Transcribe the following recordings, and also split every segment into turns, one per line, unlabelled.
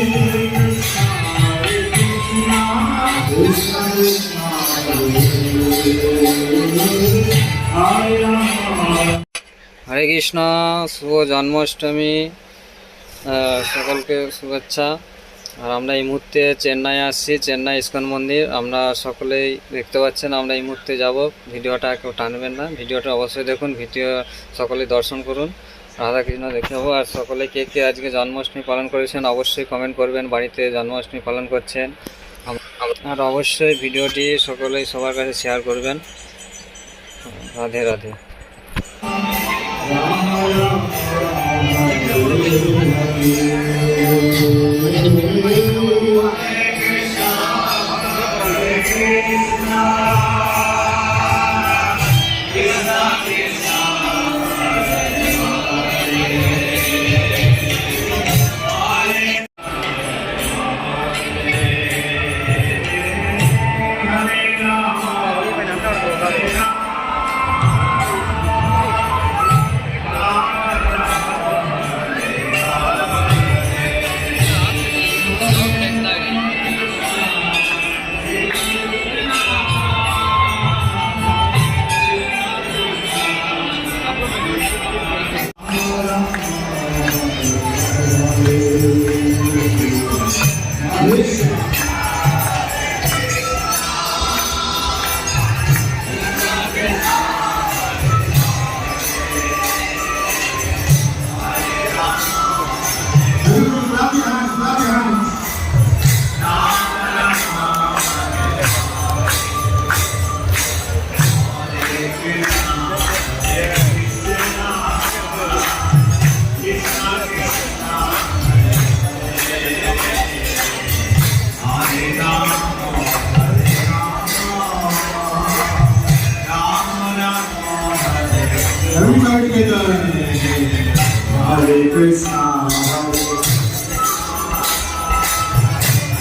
হরে কৃষ্ণ শুভ জন্মাষ্টমী সকলকে শুভেচ্ছা আর আমরা এই মুহূর্তে চেন্নাই আসছি চেন্নাই ইস্কন মন্দির আমরা সকলেই দেখতে পাচ্ছেন আমরা এই মুহূর্তে যাব ভিডিওটা কেউ টানবেন না ভিডিওটা অবশ্যই দেখুন ভিডিও সকলেই দর্শন করুন রাধাকৃষ্ণ নেবো আর সকলে কে কে আজকে জন্মাষ্টমী পালন করেছেন অবশ্যই কমেন্ট করবেন বাড়িতে জন্মাষ্টমী পালন করছেন আর অবশ্যই ভিডিওটি সকলেই সবার কাছে শেয়ার করবেন Radhe Radhe
전설계단 하리 크리스마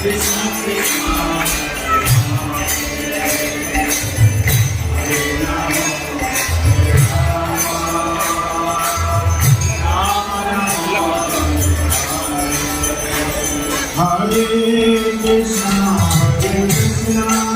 크리스마 크리스마 Hare Krishna, Hare Krishna.